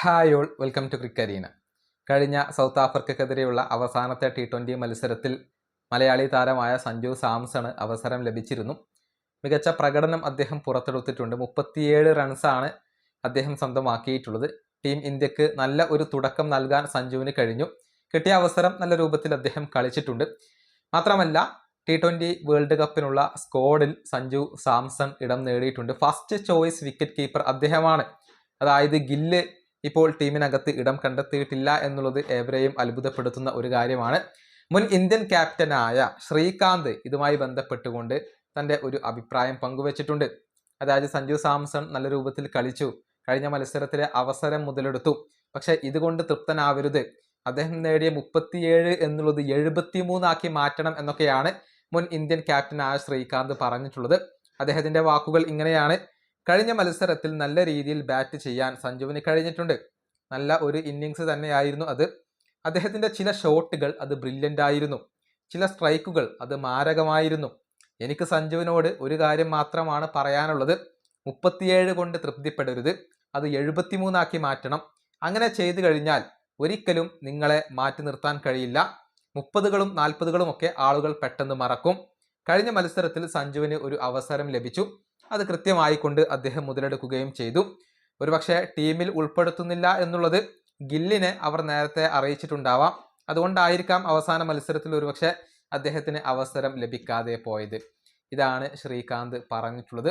Hi all welcome to Cricarena കഴിഞ്ഞ south ആഫ്രിക്കക്കെതിരെയുള്ള അവസാനത്തെ ടി ട്വന്റി മത്സരത്തിൽ മലയാളി താരമായ സഞ്ജു സാംസണ് അവസരം ലഭിച്ചിരുന്നു. മികച്ച പ്രകടനം അദ്ദേഹം പുറത്തെടുത്തിട്ടുണ്ട്. മുപ്പത്തിയേഴ് റൺസാണ് അദ്ദേഹം സ്വന്തമാക്കിയിട്ടുള്ളത്. ടീം ഇന്ത്യയ്ക്ക് നല്ല ഒരു തുടക്കം നൽകാൻ സഞ്ജുവിന് കഴിഞ്ഞു. കിട്ടിയ അവസരം നല്ല രൂപത്തിൽ അദ്ദേഹം കളിച്ചിട്ടുണ്ട്. മാത്രമല്ല ടി ട്വന്റി വേൾഡ് കപ്പിനുള്ള സ്ക്വാഡിൽ സഞ്ജു സാംസൺ ഇടം നേടിയിട്ടുണ്ട്. ഫസ്റ്റ് ചോയ്സ് വിക്കറ്റ് കീപ്പർ അദ്ദേഹമാണ്. അതായത് ഗില്ല് ഇപ്പോൾ ടീമിനകത്ത് ഇടം കണ്ടെത്തിയിട്ടില്ല എന്നുള്ളത് ഏവരെയും അത്ഭുതപ്പെടുത്തുന്ന ഒരു കാര്യമാണ്. മുൻ ഇന്ത്യൻ ക്യാപ്റ്റനായ ശ്രീകാന്ത് ഇതുമായി ബന്ധപ്പെട്ടുകൊണ്ട് തന്റെ ഒരു അഭിപ്രായം പങ്കുവച്ചിട്ടുണ്ട്. അതായത് സഞ്ജു സാംസൺ നല്ല രൂപത്തിൽ കളിച്ചു. കഴിഞ്ഞ മത്സരത്തിലെ അവസരം മുതലെടുത്തു. പക്ഷെ ഇതുകൊണ്ട് തൃപ്തനാവരുത്. അദ്ദേഹം നേടിയ മുപ്പത്തിയേഴ് എന്നുള്ളത് എഴുപത്തിമൂന്നാക്കി മാറ്റണം എന്നൊക്കെയാണ് മുൻ ഇന്ത്യൻ ക്യാപ്റ്റനായ ശ്രീകാന്ത് പറഞ്ഞിട്ടുള്ളത്. അദ്ദേഹത്തിന്റെ വാക്കുകൾ ഇങ്ങനെയാണ്. കഴിഞ്ഞ മത്സരത്തിൽ നല്ല രീതിയിൽ ബാറ്റ് ചെയ്യാൻ സഞ്ജുവിന് കഴിഞ്ഞിട്ടുണ്ട്. നല്ല ഒരു ഇന്നിങ്സ് തന്നെയായിരുന്നു അത്. അദ്ദേഹത്തിന്റെ ചില ഷോട്ടുകൾ അത് ബ്രില്യന്റ് ആയിരുന്നു. ചില സ്ട്രൈക്കുകൾ അത് മാരകമായിരുന്നു. എനിക്ക് സഞ്ജുവിനോട് ഒരു കാര്യം മാത്രമാണ് പറയാനുള്ളത്. മുപ്പത്തിയേഴ് കൊണ്ട് തൃപ്തിപ്പെടരുത്. അത് എഴുപത്തിമൂന്നാക്കി മാറ്റണം. അങ്ങനെ ചെയ്തു കഴിഞ്ഞാൽ ഒരിക്കലും നിങ്ങളെ മാറ്റി നിർത്താൻ കഴിയില്ല. മുപ്പതുകളും നാൽപ്പതുകളും ഒക്കെ ആളുകൾ പെട്ടെന്ന് മറക്കും. കഴിഞ്ഞ മത്സരത്തിൽ സഞ്ജുവിന് ഒരു അവസരം ലഭിച്ചു. അത് കൃത്യമായിക്കൊണ്ട് അദ്ദേഹം മുതലെടുക്കുകയും ചെയ്തു. ഒരുപക്ഷെ ടീമിൽ ഉൾപ്പെടുത്തുന്നില്ല എന്നുള്ളത് ഗില്ലിനെ അവർ നേരത്തെ അറിയിച്ചിട്ടുണ്ടാവാം. അതുകൊണ്ടായിരിക്കാം അവസാന മത്സരത്തിൽ ഒരുപക്ഷെ അദ്ദേഹത്തിന് അവസരം ലഭിക്കാതെ പോയത്. ഇതാണ് ശ്രീകാന്ത് പറഞ്ഞിട്ടുള്ളത്.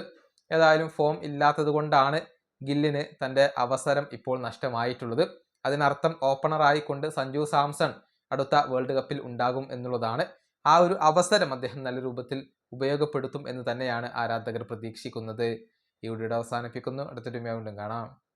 ഏതായാലും ഫോം ഇല്ലാത്തത് കൊണ്ടാണ് ഗില്ലിന് തന്റെ അവസരം ഇപ്പോൾ നഷ്ടമായിട്ടുള്ളത്. അതിനർത്ഥം ഓപ്പണറായിക്കൊണ്ട് സഞ്ജു സാംസൺ അടുത്ത വേൾഡ് കപ്പിൽ ഉണ്ടാകും എന്നുള്ളതാണ്. ആ ഒരു അവസരം അദ്ദേഹം നല്ല രൂപത്തിൽ ഉപയോഗപ്പെടുത്തും എന്ന് തന്നെയാണ് ആരാധകർ പ്രതീക്ഷിക്കുന്നത്. ഈ വീഡിയോ അവസാനിപ്പിക്കുന്നു. അടുത്തൊരു വീണ്ടും കാണാം.